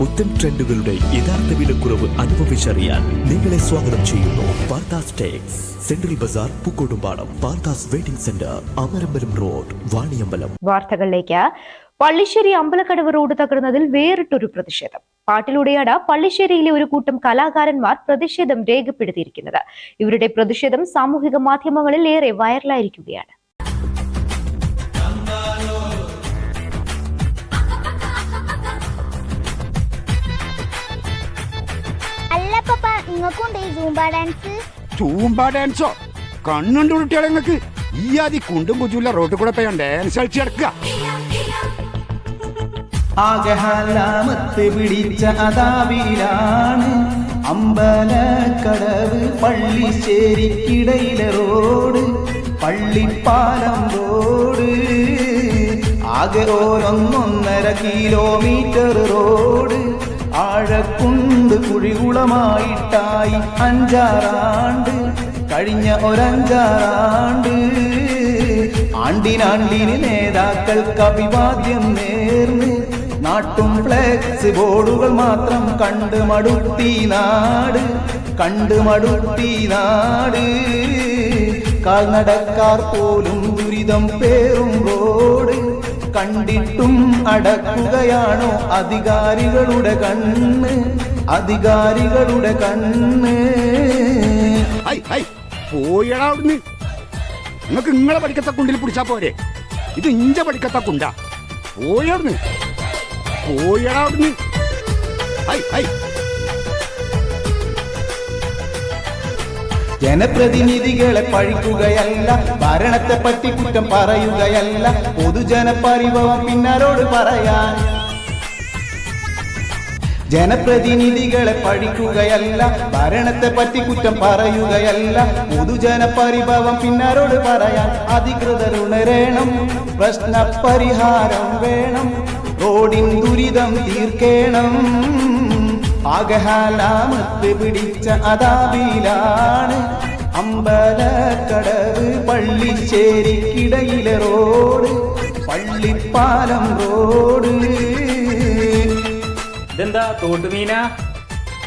പുത്തൻ ട്രെൻഡുകളുടെ യഥാർത്ഥ വിലക്കുറവ് അനുഭവിച്ചറിയാൻ നിങ്ങളെ സ്വാഗതം ചെയ്യുന്നു Parthas Tex. Central bazaar Pookkottumpadam Parthas waiting centre Amarambalam road Vaniyambalam. വാർത്തകളിലേക്ക്. പള്ളിശ്ശേരി അമ്പലക്കടവ് റോഡ് തകർന്നതിൽ വേറിട്ടൊരു പ്രതിഷേധം. പാട്ടിലൂടെയാണ് പള്ളിശ്ശേരിയിലെ ഒരു കൂട്ടം കലാകാരന്മാർ പ്രതിഷേധം രേഖപ്പെടുത്തിയിരിക്കുന്നത്. ഇവരുടെ പ്രതിഷേധം സാമൂഹിക മാധ്യമങ്ങളിൽ ഏറെ വൈറലായിരിക്കുകയാണ്. നിങ്ങൾക്കുണ്ട് ഈ സൂംബ ഡാൻസ് തൂമ്പ ഡാൻസോ കണ്ണുണ്ട് കുട്ടികളെ നിങ്ങൾക്ക് ഈ ആദ്യ കുണ്ടും കുജുല്ല റോട്ടിൽ കൂടെ പോയാൽ ഡാൻസ് കളിച്ച് കിടക്കുക ആകഹാലാമത്ത് പിടിച്ച അതാവിലാണ്. അമ്പലക്കടവ് പള്ളിശ്ശേരിക്കിടയിലെ റോഡ് പള്ളിപ്പാലം റോഡ് ആകെ ഓരോന്നൊന്നര കിലോമീറ്റർ റോഡ് ആഴക്കുണ്ട് കുഴികുളമായിട്ടായി അഞ്ചാറാണ്ട്. കഴിഞ്ഞ ഒരഞ്ചാറാണ്ട്. ആണ്ടിനാണ്ടിന് നേതാക്കൾക്ക് അഭിവാദ്യം നേർന്ന് നാട്ടും ഫ്ലെക്സ് ബോർഡുകൾ മാത്രം കണ്ട് മടുത്തി നാട് കണ്ട് മടുത്തി നാട്. കാൽനടക്കാർ പോലും ദുരിതം പേറും റോഡ്. കണ്ടിട്ടും അടക്കുകയാണോ അധികാരികളുടെ കണ്ണ്? അധികാരികളുടെ കണ്ണ്. പോയടാ അവിടുന്ന്. നിങ്ങക്ക് നിങ്ങളെ പഠിക്കത്ത കുണ്ടിൽ പിടിച്ചാ പോരെ. ഇത് ഇഞ്ച പഠിക്കത്ത കുണ്ട. പോയവിടുന്ന് പോയടാ അവിടുന്ന്. ഹൈ ഹൈ. ജനപ്രതിനിധികളെ പഴിക്കുകയല്ല ഭരണത്തെ പറ്റി കുറ്റം പറയുകയല്ല പൊതുജന പരിഭവം പിന്നാരോട് പറയാൻ. ജനപ്രതിനിധികളെ പഴിക്കുകയല്ല ഭരണത്തെ പറ്റി കുറ്റം പറയുകയല്ല പൊതുജന പരിഭവം പിന്നാരോട് പറയാൻ. അധികൃതർ ഉണരേണം പ്രശ്ന പരിഹാരം വേണം റോഡിൻ ദുരിതം തീർക്കേണം. ആകഹാലാമത്ത് പിടിച്ച അതാവിലാണ് അമ്പലക്കടവ് പള്ളിശ്ശേരിക്കിടയിലെ റോഡ് പള്ളിപ്പാലം റോഡ്. ഇതെന്താ തോട്ടുമീന?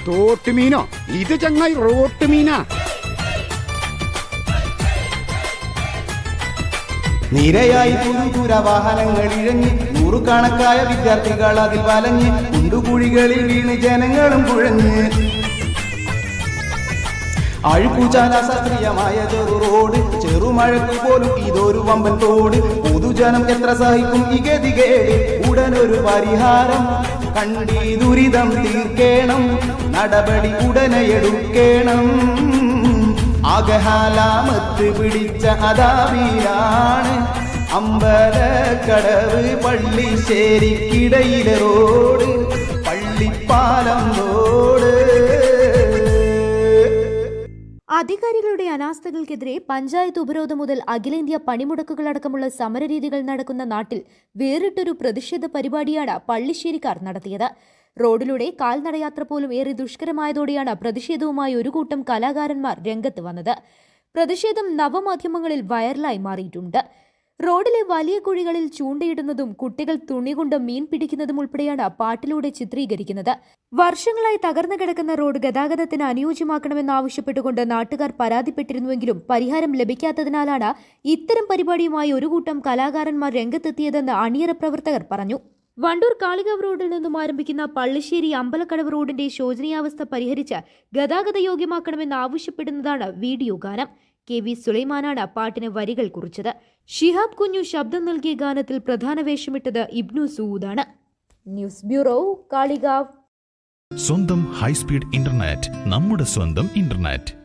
തോട്ടുമീനോ? ഇത് ചങ്ങായി റോട്ടുമീന. നിരയായി പുതുപുര വാഹനങ്ങൾ ഇഴഞ്ഞ് നൂറുകണക്കായ വിദ്യാർത്ഥികൾ അതിൽ വലഞ്ഞ് കുണ്ടുകുഴികളിൽ വീണ് ജനങ്ങളും കുഴഞ്ഞ്. അഴുക്കുചാല ശാസ്ത്രീയമായ ചെറു റോഡ് ചെറുമഴക്ക് പോലും ഇതൊരു വമ്പൻ തോട്. പൊതുജനം എത്ര സഹിക്കും ഈ ഗതികേട്? ഉടനൊരു പരിഹാരം കണ്ടി ദുരിതം തീർക്കേണം. നടപടി ഉടനെ എടുക്കേണം. അകഹാലാമത്ത് പിടിച്ച അതാവിലാണ് അമ്പലക്കടവ് പള്ളിശ്ശേരിക്കിടയിലെ റോഡ് പള്ളിപ്പാലം റോഡ്. അധികാരികളുടെ അനാസ്ഥകൾക്കെതിരെ പഞ്ചായത്ത് ഉപരോധം മുതൽ അഖിലേന്ത്യാ പണിമുടക്കുകളടക്കമുള്ള സമരരീതികൾ നടക്കുന്ന നാട്ടിൽ വേറിട്ടൊരു പ്രതിഷേധ പരിപാടിയാണ് പള്ളിശ്ശേരിക്കാർ നടത്തിയത്. റോഡിലൂടെ കാൽനടയാത്ര പോലും ഏറെ ദുഷ്കരമായതോടെയാണ് പ്രതിഷേധവുമായി ഒരു കൂട്ടം കലാകാരന്മാർ രംഗത്ത് വന്നത്. പ്രതിഷേധം നവമാധ്യമങ്ങളിൽ വൈറലായി മാറിയിട്ടുണ്ട്. റോഡിലെ വലിയ കുഴികളിൽ ചൂണ്ടയിടുന്നതും കുട്ടികൾ തുണി കൊണ്ട് മീൻ പിടിക്കുന്നതും ഉൾപ്പെടെയാണ് പാട്ടിലൂടെ ചിത്രീകരിക്കുന്നത്. വർഷങ്ങളായി തകർന്നു കിടക്കുന്ന റോഡ് ഗതാഗതത്തിന് അനുയോജ്യമാക്കണമെന്നാവശ്യപ്പെട്ടുകൊണ്ട് നാട്ടുകാർ പരാതിപ്പെട്ടിരുന്നുവെങ്കിലും പരിഹാരം ലഭിക്കാത്തതിനാലാണ് ഇത്തരം പരിപാടിയുമായി ഒരു കൂട്ടം കലാകാരന്മാർ രംഗത്തെത്തിയതെന്ന് അണിയറ പ്രവർത്തകർ പറഞ്ഞു. വണ്ടൂർ കാളികാവ് റോഡിൽ നിന്നും ആരംഭിക്കുന്ന പള്ളിശ്ശേരി അമ്പലക്കടവ് റോഡിന്റെ ശോചനീയാവസ്ഥ പരിഹരിച്ച് ഗതാഗത യോഗ്യമാക്കണമെന്ന് ആവശ്യപ്പെടുന്നതാണ് വീഡിയോ ഗാനം. കെ വി സുലൈമാനാണ് പാട്ടിന് വരികൾ കുറിച്ചത്. ഷിഹാബ് കുഞ്ഞു ശബ്ദം നൽകിയ ഗാനത്തിൽ പ്രധാന വേഷമിട്ടത് ഇബ്നു സൂദാണ് ന്യൂസ് ബ്യൂറോ കാളികാവ്. സ്വന്തം ഹൈസ്പീഡ് ഇന്റർനെറ്റ് നമ്മുടെ സ്വന്തം ഇന്റർനെറ്റ്.